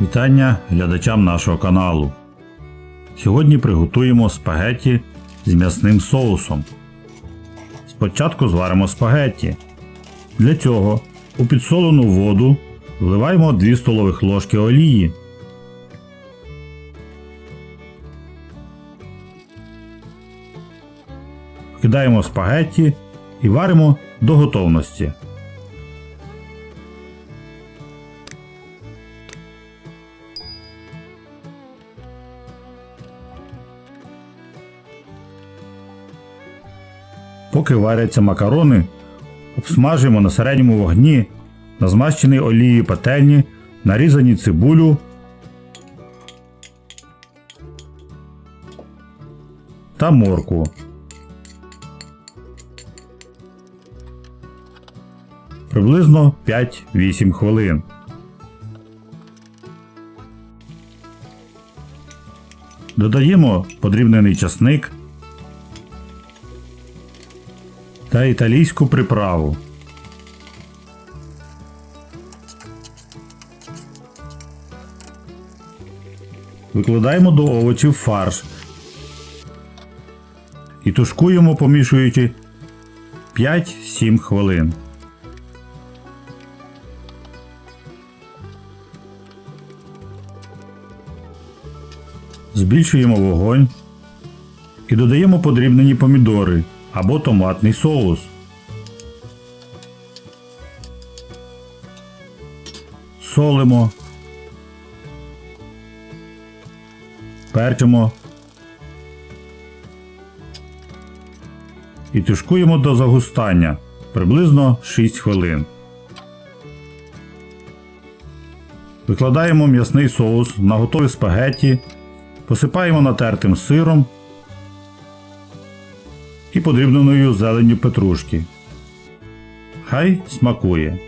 Вітання глядачам нашого каналу. Сьогодні приготуємо спагетті з м'ясним соусом. Спочатку зваримо спагетті. Для цього у підсолену воду вливаємо 2 столових ложки олії. Кидаємо спагетті і варимо до готовності. Поки варяться макарони, обсмажуємо на середньому вогні на змащеній олією пательні, нарізані цибулю та моркву. Приблизно 5-8 хвилин. Додаємо подрібнений часник та італійську приправу. Викладаємо до овочів фарш і тушкуємо, помішуючи 5-7 хвилин. Збільшуємо вогонь і додаємо подрібнені помідори або томатний соус. Солимо. Перчимо. І тушкуємо до загустання приблизно 6 хвилин. Викладаємо м'ясний соус на готові спагетті, посипаємо натертим сиром і подрібненою зеленню петрушки. Хай смакує.